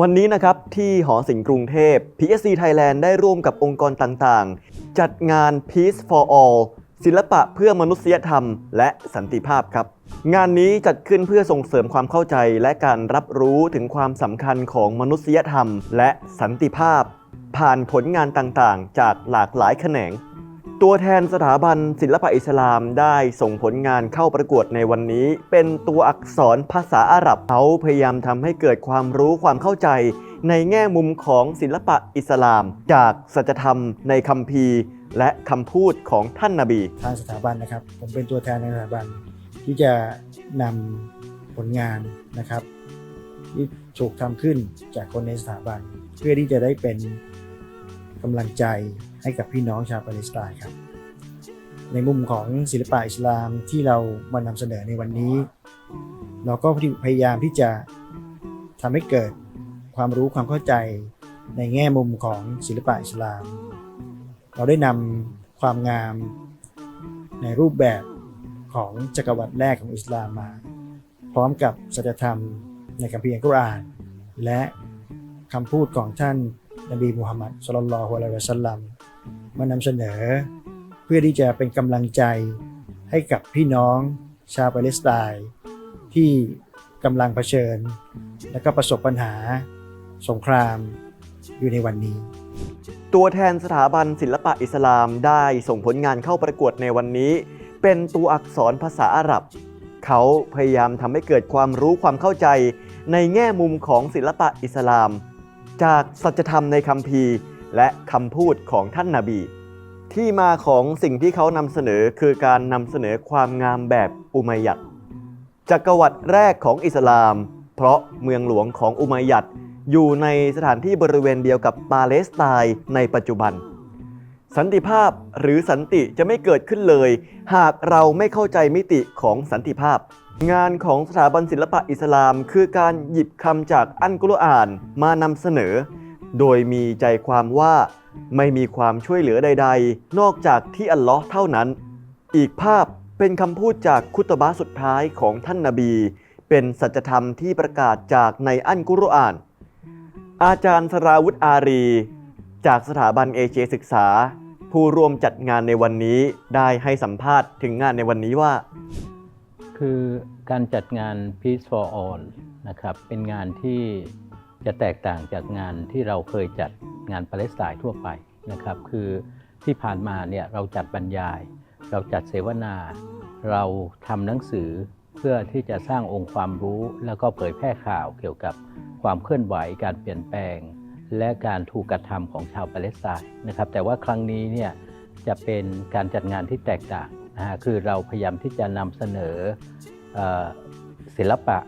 วันนี้นะครับที่หอศิลป์กรุงเทพ PSC Thailand ได้ร่วมกับองค์กรต่างๆ จัดงาน Peace for All ศิลปะเพื่อมนุษยธรรมและสันติภาพครับ งานนี้จัดขึ้นเพื่อส่งเสริมความเข้าใจและการรับรู้ถึงความสำคัญของมนุษยธรรม และสันติภาพ ผ่านผลงานต่างๆ จากหลากหลายแขนง ตัวแทนสถาบันศิลปะอิสลามได้ส่งผลงานเข้าประกวดในวันนี้ เป็นตัวอักษรภาษาอาหรับเขาพยายามทำให้เกิดความรู้ความเข้าใจ ในแง่มุมของศิลปะอิสลาม จากสัจธรรมในคัมภีร์ และคำพูดของท่านนาบี ทางสถาบันนะครับ ผมเป็นตัวแทนในสถาบันที่จะนำผลงานนะครับที่ถูกทำขึ้นจากคนในสถาบัน เพื่อที่จะได้เป็นกำลังใจ ให้กับพี่น้องชาวปาเลสไตน์ครับ ในมุมของศิลปะอิสลามที่เรามานำเสนอในวันนี้ เราก็พยายามที่จะทำให้เกิดความรู้ความเข้าใจในแง่มุมของศิลปะอิสลาม เราได้นำความงามในรูปแบบของจักรวรรดิแรกของอิสลามมา พร้อมกับสัจธรรมในคัมภีร์อัลกุรอาน และคำพูดของท่านนบีมุฮัมมัดสุลลัลลอฮุอะลัยฮิวะสัลลัม มานำเสนอ เพื่อที่จะเป็นกำลังใจให้กับพี่น้องชาวปาเลสไตน์ที่กำลังเผชิญ และก็ประสบปัญหาสงครามอยู่ในวันนี้ ตัวแทนสถาบันศิลปะอิสลามได้ส่งผลงานเข้าประกวดในวันนี้ เป็นตัวอักษรภาษาอาหรับ เขาพยายามทำให้เกิดความรู้ความเข้าใจ ในแง่มุมของศิลปะอิสลาม จากสัจธรรมในคัมภีร์ และคำพูดของท่านนาบี ที่มาของสิ่งที่เขานำเสนอคือการนำเสนอความงามแบบอุมัยยัดจักรวรรดิแรกของอิสลาม เพราะเมืองหลวงของอุมัยยัดอยู่ในสถานที่บริเวณเดียวกับปาเลสไตน์ในปัจจุบัน สันติภาพหรือสันติจะไม่เกิดขึ้นเลย หากเราไม่เข้าใจมิติของสันติภาพ งานของสถาบันศิลปะอิสลาม คือการหยิบคำจากอันกุรอานมานำเสนอ โดยมีใจความว่าไม่มีความช่วยเหลือใด ๆ นอกจากที่อัลลอฮ์เท่านั้น อีกภาพเป็นคำพูดจากคุตบะสุดท้ายของท่านนาบี เป็นสัจธรรมที่ประกาศจากในอันกุรอาน อาจารย์สราวุธอารี จากสถาบันเอเจศึกษา ผู้ร่วมจัดงานในวันนี้ได้ให้สัมภาษณ์ถึงงานในวันนี้ว่า คือการจัดงาน Peace for All นะครับ เป็นงานที่ จะแตกต่างจากงานที่เราเคยจัดงานปาเลสไตน์ทั่วไปนะครับ คือที่ผ่านมาเนี่ยเราจัดบรรยาย เราจัดเสวนา เราทำหนังสือเพื่อที่จะสร้างองค์ความรู้ แล้วก็เผยแพร่ข่าวเกี่ยวกับความเคลื่อนไหวการเปลี่ยนแปลง และการถูกกระทำของชาวปาเลสไตน์นะครับ แต่ว่าครั้งนี้เนี่ยจะเป็นการจัดงานที่แตกต่างนะฮะคือเราพยายามที่จะนำเสนออ ศิลปะ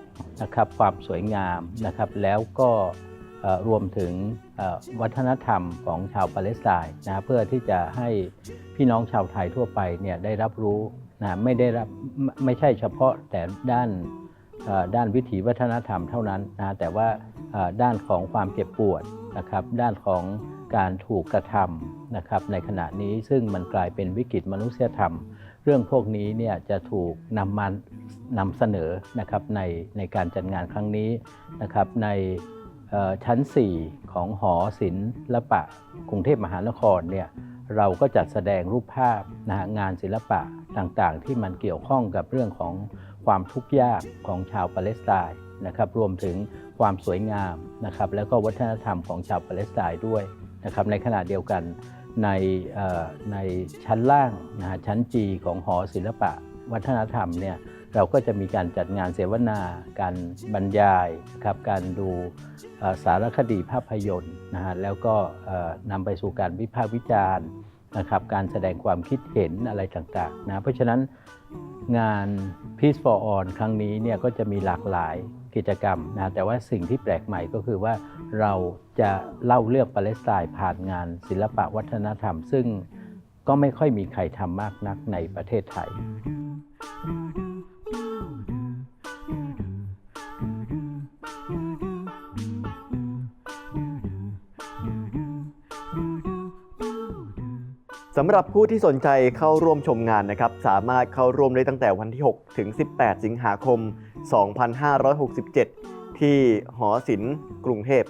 นะครับความสวยงามนะครับแล้วก็รวมถึงวัฒนธรรมของชาวปาเลสไตน์นะเพื่อที่จะให้พี่น้องชาวไทยทั่วไปเนี่ยได้รับรู้นะไม่ได้รับไม่ใช่เฉพาะแต่ด้านด้านวิถีวัฒนธรรมเท่านั้นนะแต่ว่า ด้านของความเจ็บปวดนะครับด้านของการถูกกระทำนะครับในขณะนี้ซึ่งมันกลายเป็นวิกฤตมนุษยธรรม เรื่องพวกนี้เนี่ยจะถูกนำมานำเสนอนะครับในในการจัดงานครั้งนี้นะครับในชั้น 4 ของหอศิลปะ กรุงเทพมหานครเนี่ยเราก็จัดแสดงรูปภาพนะฮะงานศิลปะต่างๆ ที่มันเกี่ยวข้องกับเรื่องของความทุกข์ยากของชาวปาเลสไตน์ นะครับรวมถึงความสวยงามนะครับแล้วก็วัฒนธรรมของชาวปาเลสไตน์ด้วยนะครับในขณะเดียวกันในในชั้นล่างนะฮะชั้นจีของหอศิลปะวัฒนธรรมเนี่ยเราก็จะมีการจัดงานเสวนา การบรรยายนะครับการดูสารคดีภาพยนตร์นะฮะแล้วก็นำไปสู่การวิพากษ์วิจารณ์นะครับการแสดงความคิดเห็นอะไรต่างๆนะเพราะฉะนั้นงาน Peace for All ครั้งนี้เนี่ยก็จะมีหลากหลาย กิจกรรมนะแต่ว่าสิ่งที่แปลกใหม่ก็คือว่าเราจะเล่าเรื่องปาเลสไตน์ผ่านงานศิลปะวัฒนธรรม ซึ่งก็ไม่ค่อยมีใครทำมากนักในประเทศไทยสำหรับผู้ที่สนใจเข้าร่วมชมงานนะครับ สามารถเข้าร่วมได้ตั้งแต่วันที่ 6 ถึง 18 สิงหาคม 2567 ที่หอศิลป์กรุงเทพ